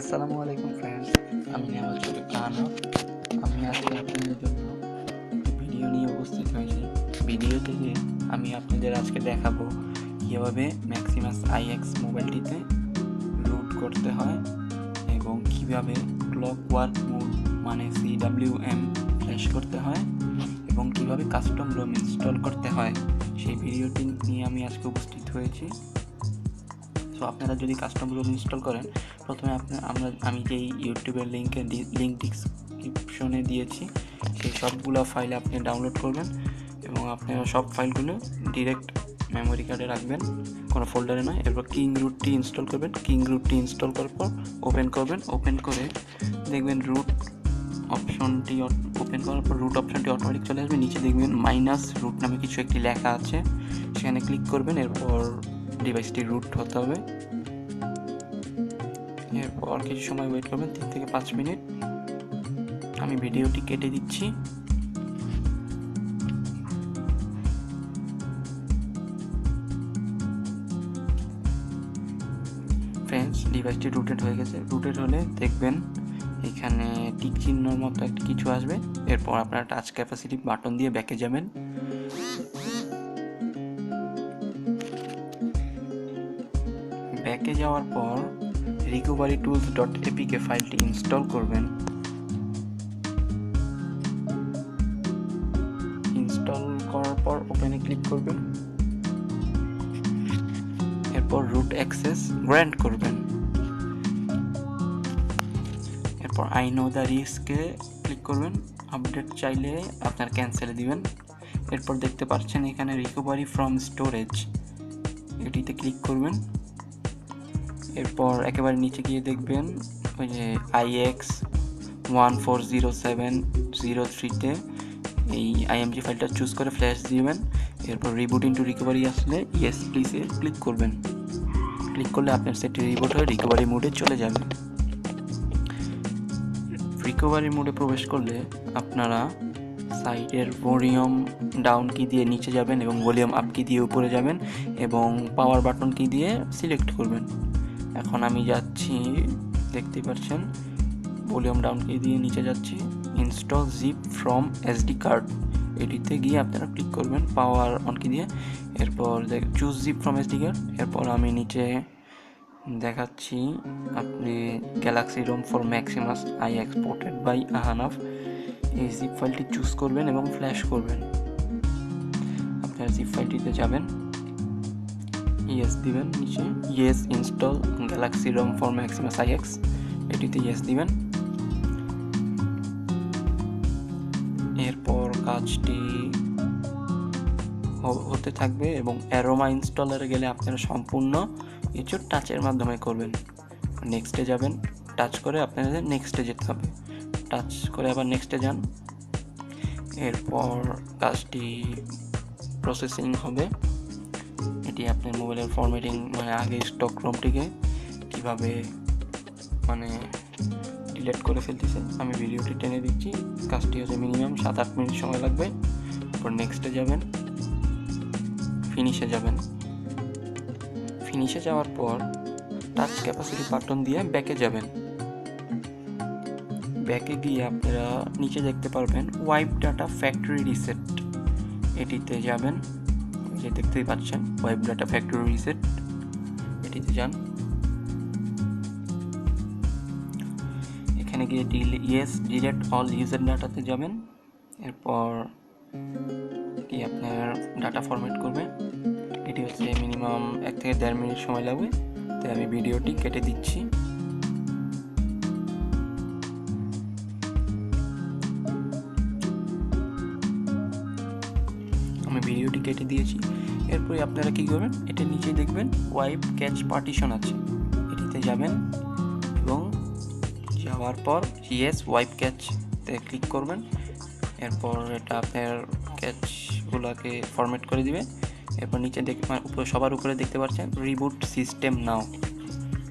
আসসালামু আলাইকুম ফ্রেন্ডস আমি নেওয়াজ শরীফ আহনব আমি আজকে আপনাদের জন্য ভিডিও নিয়ে উপস্থিত হয়েছি। ভিডিও থেকে আমি আপনাদের আজকে দেখাবো কীভাবে ম্যাক্সিমাস আইএক্স মোবাইলটিতে রুট করতে হয় এবং কীভাবে ক্লক ওয়ার্ক মোড মানে সিডাব্লিউএম ফ্ল্যাশ করতে হয় এবং কীভাবে কাস্টম রোম ইনস্টল করতে হয়। সেই ভিডিওটি নিয়ে আমি আজকে উপস্থিত হয়েছি। সো আপনারা যদি কাস্টম রোম ইনস্টল করেন, প্রথমে আপনার আমরা, আমি যেই ইউটিউবের লিঙ্কে লিঙ্ক ডিসক্রিপশনে দিয়েছি, সেই সবগুলো ফাইল আপনি ডাউনলোড করবেন এবং আপনারা সব ফাইলগুলো ডিরেক্ট মেমোরি কার্ডে রাখবেন, কোনো ফোল্ডারে নয়। এরপর কিং রুটটি ইনস্টল করবেন। কিং রুটটি ইনস্টল করার পর ওপেন করবেন। ওপেন করে দেখবেন রুট অপশনটি ওপেন করার পর রুট অপশনটি অটোমেটিক চলে আসবে। নিচে দেখবেন মাইনাস রুট নামে কিছু একটি লেখা আছে। সেখানে ক্লিক করবেন। এরপর ডিভাইসটি রুট হতে হবে। এরপর কিছু সময় ওয়েট করবেন, তিন থেকে পাঁচ মিনিট আমি ভিডিওটি কেটে দিচ্ছি। ফ্রেন্ডস ডিভাইসটি রুটেড হয়ে গেছে। রুটেড হলে দেখবেন এখানে টিক চিহ্নর মতো একটা কিছু আসবে। এরপর আপনারা টাচ ক্যাপাসিটি বাটন দিয়ে ব্যাকে যাবেন। ব্যাকে যাওয়ার পর রিকোভারি টুলস ডট এপিকে ফাইলটি ইনস্টল করবেন। ইনস্টল করার পর ওপেনে ক্লিক করবেন। এরপর রুট অ্যাক্সেস গ্র্যান্ট করবেন। এরপর আই নো দ্য রিস্কে ক্লিক করবেন। আপডেট চাইলে আপনার ক্যান্সেলে দিবেন। এরপর দেখতে পাচ্ছেন এখানে রিকভারি ফ্রম স্টোরেজ এটিতে ক্লিক করবেন। এরপর একেবারে নিচে গিয়ে দেখবেন ওই যে IX one four zero seven zero থ্রিতে এই আইএমজি ফাইলটা চুজ করে ফ্ল্যাশ দিবেন। এরপর রিবুট ইন্টু রিকভারি আসলে ইয়েস প্লিজে ক্লিক করবেন। ক্লিক করলে আপনার সেটি রিবুট হয়ে রিকভারি মোডে চলে যাবে। রিকভারি মোডে প্রবেশ করলে আপনারা সাইডের ভলিউম ডাউন কি দিয়ে নিচে যাবেন এবং ভলিউম আপ কি দিয়ে উপরে যাবেন এবং পাওয়ার বাটন কি দিয়ে সিলেক্ট করবেন। এখন আমি যাচ্ছি দেখতে পাচ্ছেন, ভলিউম ডাউন কি দিয়ে নিচে যাচ্ছি। Install zip from SD card এটিতে গিয়ে আপনারা ক্লিক করবেন পাওয়ার অন কি দিয়ে। এরপর choose zip from SD card এরপর আমি নিচে দেখাচ্ছি, আপনি Galaxy ROM for Maximus I exported by Ahanaf এই জিপ ফাইলটি চুজ করবেন এবং ফ্ল্যাশ করবেন। আপনার জিপ ফাইলটিতে যাবেন। ইয়েস দিবেন নিচে yes install Galaxy ROM for Maximus I X এটিতে ইয়েস দিবেন। এরপর কাজটি হতে থাকবে এবং অ্যারোমা ইনস্টলারে গেলে আপনারা সম্পূর্ণ কিছু টাচের মাধ্যমে করবেন। নেক্সটে যাবেন টাচ করে আপনাদের নেক্সটে যেতে হবে। টাচ করে আবার নেক্সটে যান। এরপর কাজটি প্রসেসিং হবে। এটি আপনার মোবাইলের ফরম্যাটিং মানে আগে স্টক রোমটিকে কীভাবে মানে ডিলেট করে ফেলতেছে, আমি ভিডিওটি টেনে দিচ্ছি। কাজটি হচ্ছে মিনিমাম সাত আট মিনিট সময় লাগবে। তারপর নেক্সটে যাবেন ফিনিশে যাবেন। ফিনিশে যাওয়ার পর টাচ ক্যাপাসিটি বাটন দিয়ে ব্যাকে যাবেন। ব্যাকে গিয়ে আপনারা নিচে দেখতে পারবেন ওয়াইপ ডাটা ফ্যাক্টরি রিসেট এটিতে যাবেন। যে দেখতেই পাচ্ছেন ওয়াইপ ডাটা ফ্যাক্টরি রিসেট এটিতে যান। এখানে গিয়ে ডিল ইয়েস ডিলেট অল ইউজার ডাটাতে যাবেন। এরপর কি আপনার ডাটা ফরম্যাট করবে? এটি হচ্ছে মিনিমাম এক থেকে দেড় মিনিট সময় লাগবে। তাই আমি ভিডিওটি কেটে দিচ্ছি। আমি ভিডিওটি কেটে দিয়েছি। এরপরে আপনারা কী করবেন? এটা নিচে দেখবেন ওয়াইপ ক্যাচ পার্টিশন আছে। এটিতে যাবেন এবং যাওয়ার পর ইয়েস ওয়াইপ ক্যাচতে ক্লিক করবেন। এরপর এটা আপনার ক্যাচগুলোকে ফরম্যাট করে দিবে এরপর নিচে দেখ উপরে, সবার উপরে দেখতে পাচ্ছেন রিবুট সিস্টেম নাও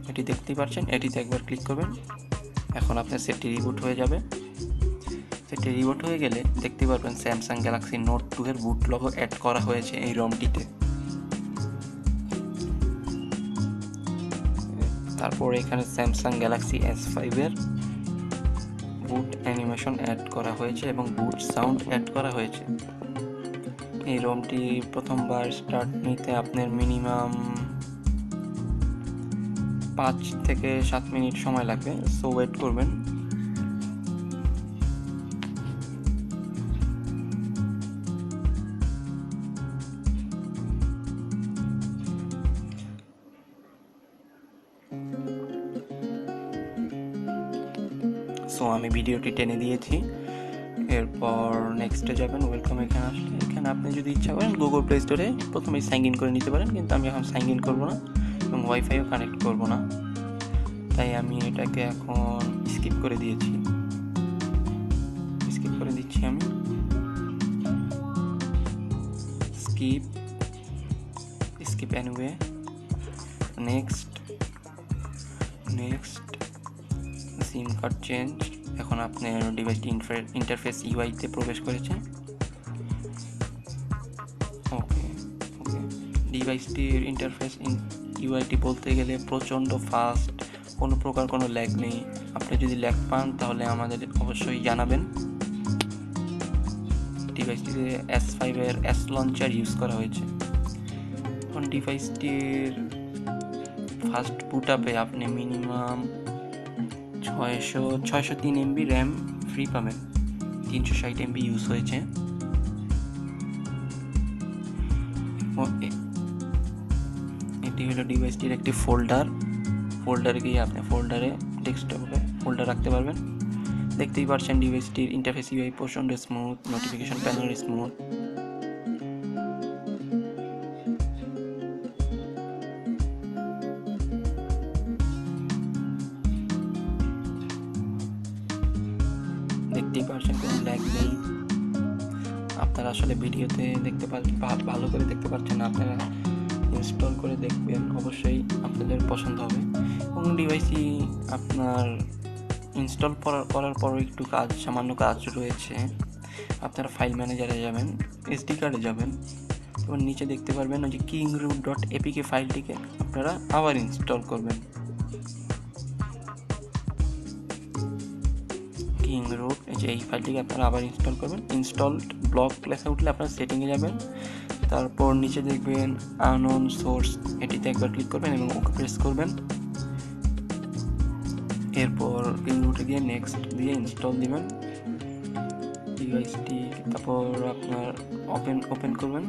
এটি দেখতেই পাচ্ছেন, এটিতে একবার ক্লিক করবেন। এখন আপনার সেটটি রিবুট হয়ে যাবে। সেটি রিবুট হয়ে গেলে দেখতে পারবেন স্যামসাং গ্যালাক্সি নোট টু এর বুট লগো অ্যাড করা হয়েছে এই রমটিতে তারপর এখানে স্যামসাং গ্যালাক্সি এস ফাইভের বুট অ্যানিমেশন অ্যাড করা হয়েছে এবং বুট সাউন্ড অ্যাড করা হয়েছে। এই রোমটি প্রথমবার স্টার্ট নিতে আপনার মিনিমাম পাঁচ থেকে সাত মিনিট সময় লাগবে সো ওয়েট করবেন। সো আমি ভিডিওটি টেনে দিয়েছি। এরপর নেক্সটে যাবেন ওয়েলকাম এখানে আসলে। এখানে আপনি যদি ইচ্ছা করেন গুগল প্লে স্টোরে প্রথমে সাইন ইন করে নিতে পারেন, কিন্তু আমি এখন সাইন ইন করব না এবং ওয়াইফাইও কানেক্ট করব না। তাই আমি এটাকে এখন স্কিপ করে দিয়েছি। স্কিপ করে দিচ্ছি আমি। Skip skip anyway next next SIM card change এখন আপনার ডিভাইসটি ইন্টারফেস ইউআইতে প্রবেশ করেছে ওকে ওকে ডিভাইসটির ইন্টারফেস ইউআইটি বলতে গেলে প্রচণ্ড ফাস্ট কোনো প্রকার কোনো ল্যাগ নেই। আপনি যদি ল্যাগ পান, তাহলে আমাদের অবশ্যই জানাবেন। ডিভাইসটিতে এস ফাইভের এস লঞ্চার ইউজ করা হয়েছে। এখন ডিভাইসটির ফার্স্ট বুট আপে আপনি মিনিমাম ছয়শো ছয়শো তিন এমবি র্যাম ফ্রি পাবেন। তিনশো ষাট এমবি ইউজ হয়েছে। এটি হলো ডিভাইসটির একটি ফোল্ডার ফোল্ডারে গিয়ে আপনি ফোল্ডারে ডেস্কটপে ফোল্ডার রাখতে পারবেন। দেখতেই পাচ্ছেন ডিভাইসটির ইন্টারফেস ইউআই প্রচণ্ড স্মুথ নোটিফিকেশন প্যানেল স্মুথ করে দেখতে পাচ্ছেন, আপনারা ইনস্টল করে দেখবেন, অবশ্যই আপনাদের পছন্দ হবে। এবং ডিভাইসটি আপনার ইনস্টল করার করার পরও একটু কাজ, সামান্য কাজ রয়েছে। আপনারা ফাইল ম্যানেজারে যাবেন এসডি কার্ডে যাবেন। এবং নিচে দেখতে পারবেন ওই যে কিং রুট ডট এপিকে ফাইলটিকে আপনারা আবার ইনস্টল করবেন। কিং রুট এই যে এই ফাইলটিকে আপনারা আবার ইনস্টল করবেন। ইনস্টল ব্লক লেখা উঠলে আপনারা সেটিংয়ে যাবেন। তারপর নিচে দেখবেন আনন সোর্স এটিতে একবার ক্লিক করবেন এবং ওকে প্রেস করবেন। এরপর রুটে গিয়ে নেক্সট দিয়ে ইনস্টল দিবেন। ডিভাইসটি তারপর আপনার ওপেন ওপেন করবেন।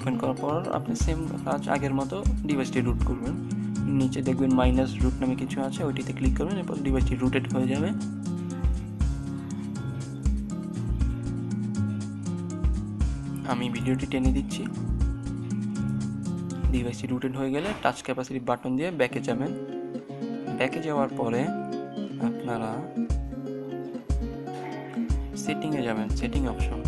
ওপেন করার পর আপনি সেম কাজ আগের মতো ডিভাইসটি রুট করবেন। নিচে দেখবেন মাইনাস রুট নামে কিছু আছে, ওইটিতে ক্লিক করবেন, এরপর ডিভাইসটি রুটেড হয়ে যাবে। আমি ভিডিওটি টেনে দিচ্ছি। ডিভাইসটি রুটেড হয়ে গেলে টাচ ক্যাপাসিটি বাটন দিয়ে ব্যাকে যাবেন। ব্যাকে যাওয়ার পরে আপনারা সেটিংয়ে যাবেন, সেটিং অপশন।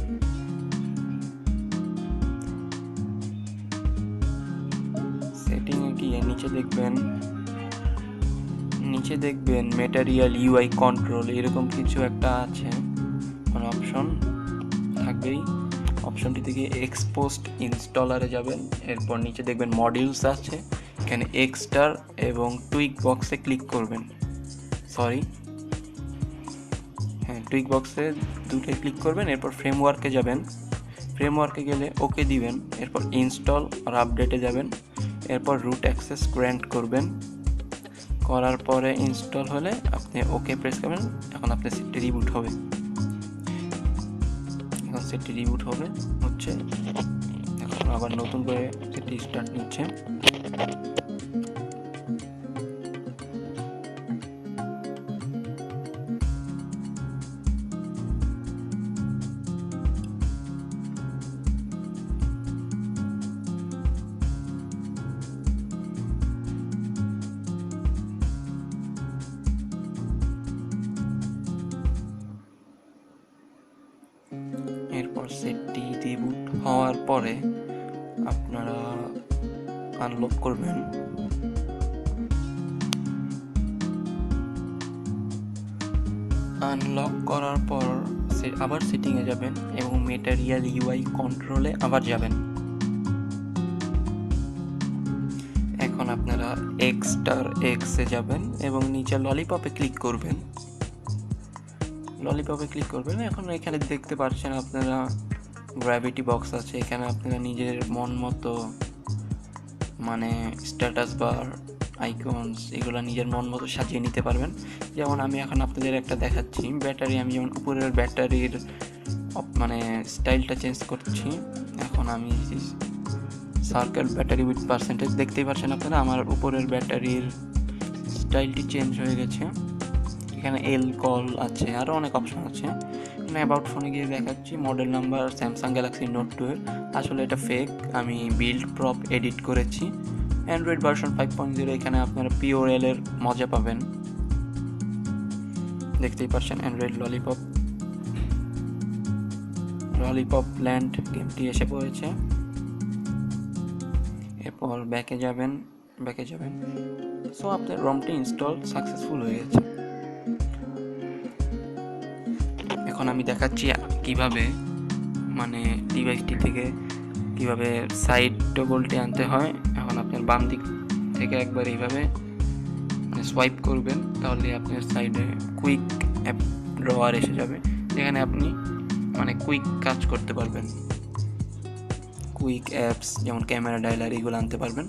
সেটিংয়ে গিয়ে নিচে দেখবেন নিচে দেখবেন মেটারিয়াল ইউআই কন্ট্রোল এরকম কিছু একটা আছে। অপশন থাকবেই। অপশনটি থেকে এক্সপোস্ট ইনস্টলারে যাবেন। এরপর নিচে দেখবেন মডিউলস আছে। এখানে এক্সটার এবং টুইক বক্সে ক্লিক করবেন। সরি হ্যাঁ টুইক বক্সে দুটোই ক্লিক করবেন। এরপর ফ্রেমওয়ার্কে যাবেন। ফ্রেমওয়ার্কে গেলে ওকে দিবেন। এরপর ইনস্টল আর আপডেটে যাবেন। এরপর রুট অ্যাক্সেস গ্র্যান্ট করবেন। করার পরে ইনস্টল হলে আপনি ওকে প্রেস করবেন। এখন আপনার সিটটি রিবুট হবে। সেটটি রিবুট হবে হচ্ছে। এখন আবার নতুন করে সেটি স্টার্ট নিচ্ছে। আপনারা আনলক করবেন। আনলক করার পর আবার সেটিংয়ে যাবেন এবং মেটারিয়াল ইউআই কন্ট্রোলে আবার যাবেন। এখন আপনারা এক্স স্টার এক্সে যাবেন এবং নিচে ললিপপে ক্লিক করবেন। ললিপপে ক্লিক করবেন। এখন এখানে দেখতে পাচ্ছেন আপনারা গ্র্যাভিটি বক্স আছে, এখানে আপনারা নিজের মন মতো মানে স্ট্যাটাস বার আইকনস এগুলো নিজের মন মতো সাজিয়ে নিতে পারবেন। যেমন আমি এখন আপনাদের একটা দেখাচ্ছি ব্যাটারি আমি যেমন উপরের ব্যাটারির মানে স্টাইলটা চেঞ্জ করছি, এখন আমি সার্কেল ব্যাটারি উইথ পার্সেন্টেজ দেখতেই পাচ্ছেন আপনারা, আমার উপরের ব্যাটারির স্টাইলটি চেঞ্জ হয়ে গেছে। এখানে এল কল আছে আরও অনেক অপশন আছে। এখানে অ্যাবাউট ফোনে গিয়ে দেখাচ্ছি। Model number Samsung Galaxy Note two এর আসলে এটা ফেক আমি বিল্ড প্রপ এডিট করেছি। Android version five point zero এখানে আপনারা পিওর এল এর মজা পাবেন। দেখতেই পাচ্ছেন অ্যান্ড্রয়েড ললিপপ ললিপপ ল্যান্ড গেমটি এসে পড়েছে। এরপর ব্যাকে যাবেন। ব্যাকে যাবেন। সো আপনার রমটি ইনস্টল সাকসেসফুল হয়ে গেছে। এখন আমি দেখাচ্ছি কীভাবে মানে ডিভাইসটি থেকে কীভাবে সাইড টোগলটি আনতে হয়। এখন আপনার বাম দিক থেকে একবার এইভাবে মানে সোয়াইপ করবেন, তাহলে আপনার সাইডে কুইক অ্যাপ ড্রয়ার এসে যাবে। যেখানে আপনি মানে কুইক কাজ করতে পারবেন। কুইক অ্যাপস যেমন ক্যামেরা ডায়লার এগুলো আনতে পারবেন।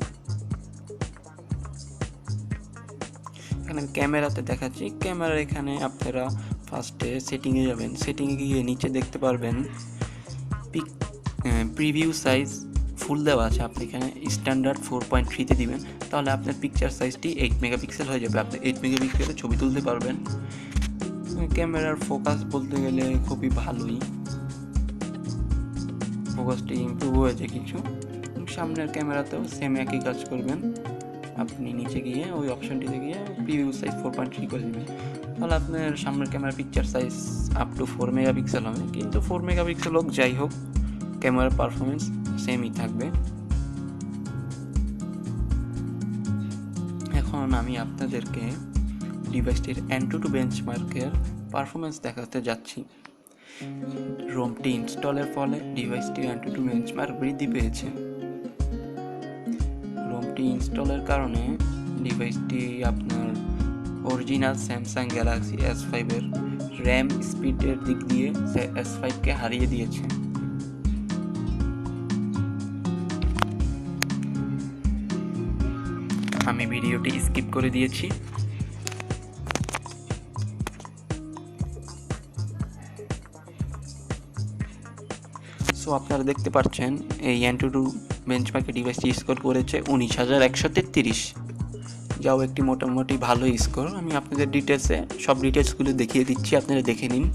এখানে ক্যামেরাতে দেখাচ্ছি। ক্যামেরার এখানে আপনারা ফার্স্টে সেটিংয়ে যাবেন। সেটিংয়ে গিয়ে নিচে দেখতে পারবেন পিক প্রিভিউ সাইজ ফুল দেওয়া আছে। আপনি এখানে স্ট্যান্ডার্ড ফোর পয়েন্ট থ্রিতে দিবেন। তাহলে আপনার পিকচার সাইজটি এইট মেগাপিক্সেল হয়ে যাবে। আপনি এইট মেগাপিক্সেলে ছবি তুলতে পারবেন। ক্যামেরার ফোকাস বলতে গেলে খুবই ভালোই। ফোকাসটি ইমপ্রুভ হয়েছে কিছু। সামনের ক্যামেরাতেও সেম একই কাজ করবেন। আপনি নিচে গিয়ে ওই অপশনটিতে গিয়ে preview size four point three করে দেবেন। তাহলে আপনার সামনের camera picture size up to four megapixel হবে। কিন্তু ফোর মেগাপিক্সেল হোক, যাই হোক ক্যামেরার পারফরমেন্স সেমই থাকবে। এখন আমি আপনাদেরকে ডিভাইসটির অ্যান্টু টু বেঞ্চমার্কের পারফরমেন্স দেখাতে যাচ্ছি। রোমটি ইনস্টলের ফলে ডিভাইসটির অ্যান্টু টু বেঞ্চমার্ক বৃদ্ধি পেয়েছে। রোমটি ইনস্টলের কারণে ডিভাইসটি আপনার অরিজিনাল স্যামসাং গ্যালাক্সি এস ফাইভের র্যাম স্পিডের দিক দিয়ে এস ফাইভকে হারিয়ে দিয়েছে। আমি ভিডিওটি স্কিপ করে দিয়েছি। সো আপনারা দেখতে পাচ্ছেন, এই অ্যান্টুটু বেঞ্চমার্কে ডিভাইসটি স্কোর করেছে উনিশ হাজার একশো তেত্রিশ। যাও একটি মোটামুটি ভালো স্কোর আমি আপনাদের ডিটেলসে সব ডিটেলসগুলো দেখিয়ে দিচ্ছি, আপনারা দেখে নিন।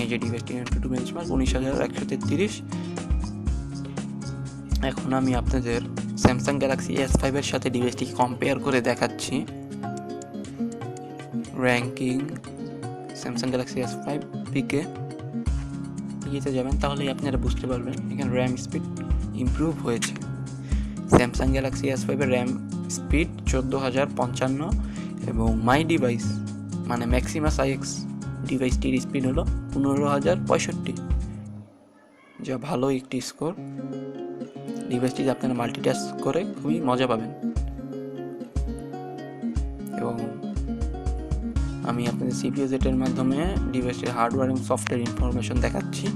এই যে ডিভাইসটি অ্যান্টুটু বেঞ্চমার্ক উনিশ হাজার একশো তেত্রিশ। এখন আমি আপনাদের স্যামসাং গ্যালাক্সি এস ফাইভের সাথে ডিভাইসটি কম্পেয়ার করে দেখাচ্ছি। Ranking Samsung Galaxy S five পিকে ইয়েতে যাবেন, তাহলেই আপনারা বুঝতে পারবেন। এখানে র্যাম স্পিড ইমপ্রুভ হয়েছে। স্যামসাং গ্যালাক্সি এস ফাইভের র্যাম স্পিড চোদ্দ হাজার পঞ্চান্ন এবং মাই ডিভাইস মানে ম্যাক্সিমাস আইএক্স ডিভাইসটির স্পিড হলো পনেরো হাজার পঁয়ষট্টি। যা ভালো একটি স্কোর ডিভাইসটি আপনারা মাল্টিটাস্ক করে খুবই মজা পাবেন। এবং আমি আপনাদের সিপিও জেটের মাধ্যমে ডিভাইসের হার্ডওয়্যার এবং সফটওয়্যার ইনফরমেশন দেখাচ্ছি।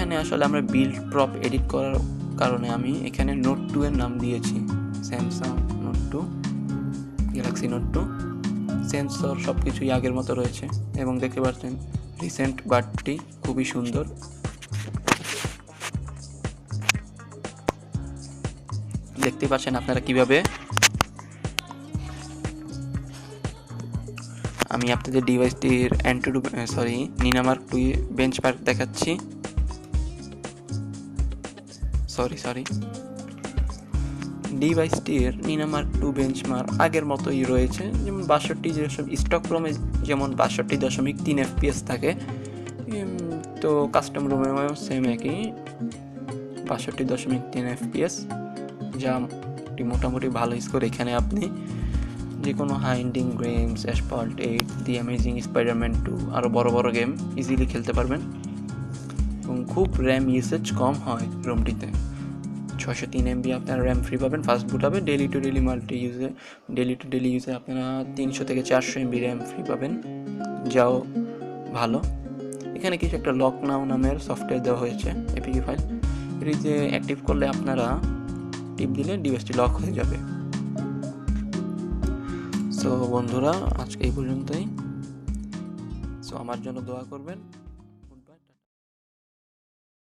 এখানে আসলে আমরা বিল্ড প্রপ এডিট করার কারণে আমি এখানে নোট টু এর নাম দিয়েছি। Samsung Note two Galaxy Note two sensor সব কিছুই আগের মতো রয়েছে এবং দেখতে পাচ্ছেন রিসেন্ট বার্ডটি খুবই সুন্দর। দেখতে পাচ্ছেন আপনারা কীভাবে? আমি আপনাদের ডিভাইসটির AnTuTu sorry NenaMark two benchmark দেখাচ্ছি। সরি সরি ডিভাইসটির নিনামার্ক টু বেঞ্চমার্ক আগের মতোই রয়েছে। যেমন বাষট্টি যেসব স্টক রুমে যেমন বাষট্টি দশমিক তিন এফপিএস থাকে তো কাস্টম রুমেও সেম একই। বাষট্টি দশমিক তিন এফপিএস যা মোটামুটি ভালো স্কোর এখানে আপনি যে কোনো হাইন্ডিং games Asphalt eight the amazing Spiderman two আরও বড় বড় গেম ইজিলি খেলতে পারবেন। এবং খুব র্যাম ইউসেজ কম হয় রুমটিতে। ছশো তিন এমবি আপনারা র্যাম ফ্রি পাবেন ফাস্ট বুট হবে ডেলি টু ডেলি মাল্টি ইউজে ডেলি টু ডেলি ইউজে আপনারা তিনশো থেকে চারশো এমবি র্যাম ফ্রি পাবেন। যাও, ভালো। এখানে কিছু একটা লক নাও নামের সফটওয়্যার দেওয়া হয়েছে এপিকে ফাইল এটি যে অ্যাক্টিভ করলে আপনারা টিপ দিলে ডিভাইসটি লক হয়ে যাবে। সো বন্ধুরা, আজকে এই পর্যন্তই। সো আমার জন্য দোয়া করবেন।